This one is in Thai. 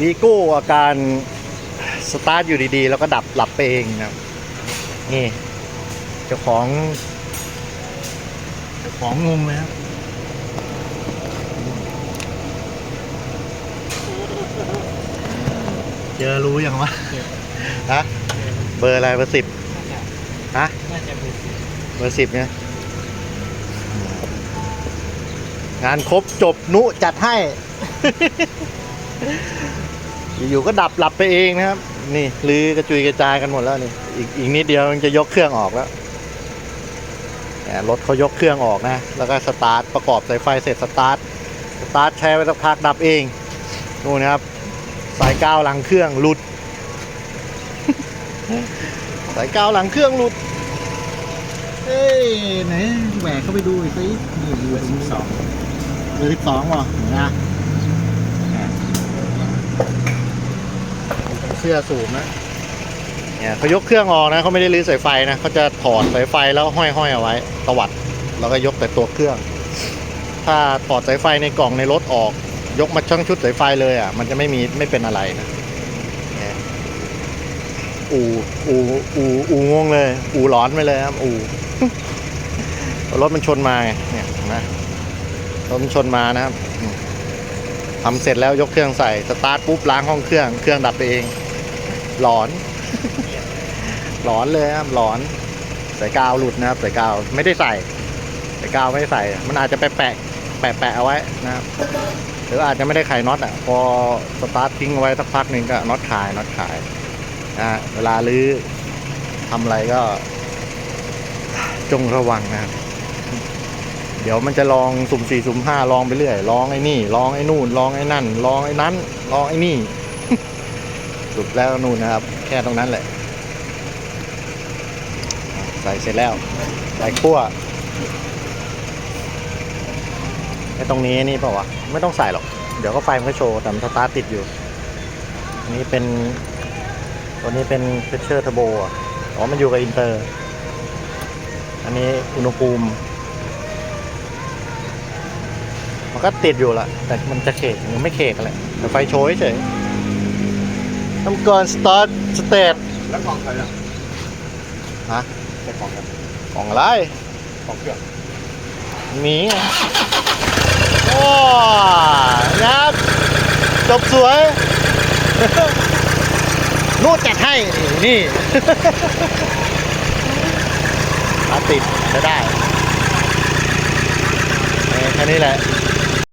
วีโก้อาการสตาร์ทอยู่ดีๆ แล้วก็ดับหลับไปเองนะนี่เจ้าของเจ้าของงงเลยครับเจอรู้ยังวะฮะเบอร์อะไรเบอร์สิบฮะเบอร์สิบเนี่ยงานครบจบนุจัดให้ อยู่ๆก็ดับหลับไปเองนะครับ นี่ลือกระจุยกระจายกันหมดแล้วนี่อีกอีกนิดเดียวมันจะยกเครื่องออกแล้วรถเขายกเครื่องออกนะ แล้วก็สตาร์ทประกอบสายไฟเสร็จสตาร์ทสตาร์ทใช้ไปสักพักดับเองนู่นนะครับ สายกาวหลังเครื่องหลุด สายกาวหลังเครื่องหลุดเอ้ยไหนแหวกเข้าไปดูอีกสินี่ดูเบอร์สิบสองเบอร์สิบสองวะนะ เสื้อสูงนะเนี่ยเขายกเครื่องออกนะเขาไม่ได้รื้อสายไฟนะเขาจะถอดสายไฟแล้วห้อยๆเอาไว้ตวัด แล้วก็ยกแต่ตัวเครื่อง ถ้าถอดสายไฟในกล่องในรถออก ยกมาช่างชุดสายไฟเลยอะ มันจะไม่มีไม่เป็นอะไรนะเนี่ยอูอูอูอูงงเลย อูร้อนไปเลยครับอูรถมันชนมาไงเนี่ยนะรถมันชนมานะครับทำเสร็จแล้วยกเครื่องใส่สตาร์ทปุ๊บล้างห้องเครื่องเครื่องดับไปเอง หลอน หลอนเลยครับหลอนสายกาวหลุดนะครับสายกาวไม่ได้ใส่สายกาวไม่ได้ใส่ มันอาจจะไปแปะแปะแปะเอาไว้นะครับหรืออาจจะไม่ได้ไขน็อตอะพอสตาร์ททิ้งเอาไว้สักพักหนึ่งก็น็อตขายน็อตขายนะฮะเวลาลื้อทำอะไรก็ จงระวังนะครับเดี๋ยวมันจะลองสุ่มสี่สุ่มห้าลองไปเรื่อยลองไอ้นี่ลองไอ้นู่นลองไอ้นั่นลองไอ้นั้นลองไอ้นี่ สุดแล้วนู่นนะครับ แค่ตรงนั้นแหละ ใส่เสร็จแล้วใส่ขั้วไอ้ตรงนี้นี่เปล่าวะไม่ต้องใส่หรอก เดี๋ยวก็ไฟมันก็โชว์แต่มันสตาร์ทติดอยู่อันนี้เป็นตัวนี้เป็นเพชเชอร์เทโบอะอ๋อมันอยู่กับอินเตอร์ อันนี้อุณหภูมิมันก็ติดอยู่ละแต่มันจะเขกหรือไม่เขกอะไรแต่ไฟโชว์เฉย ทำก่อนสตาร์ทสเตตแล้วกล่องใครล่ะฮะใส่กล่องกันของอะไรกล่องเครื่องมีไงโอ้นะครับจบสวย นู่นจัดให้ นี่อาติดจะได้เออแค่นี้แหละ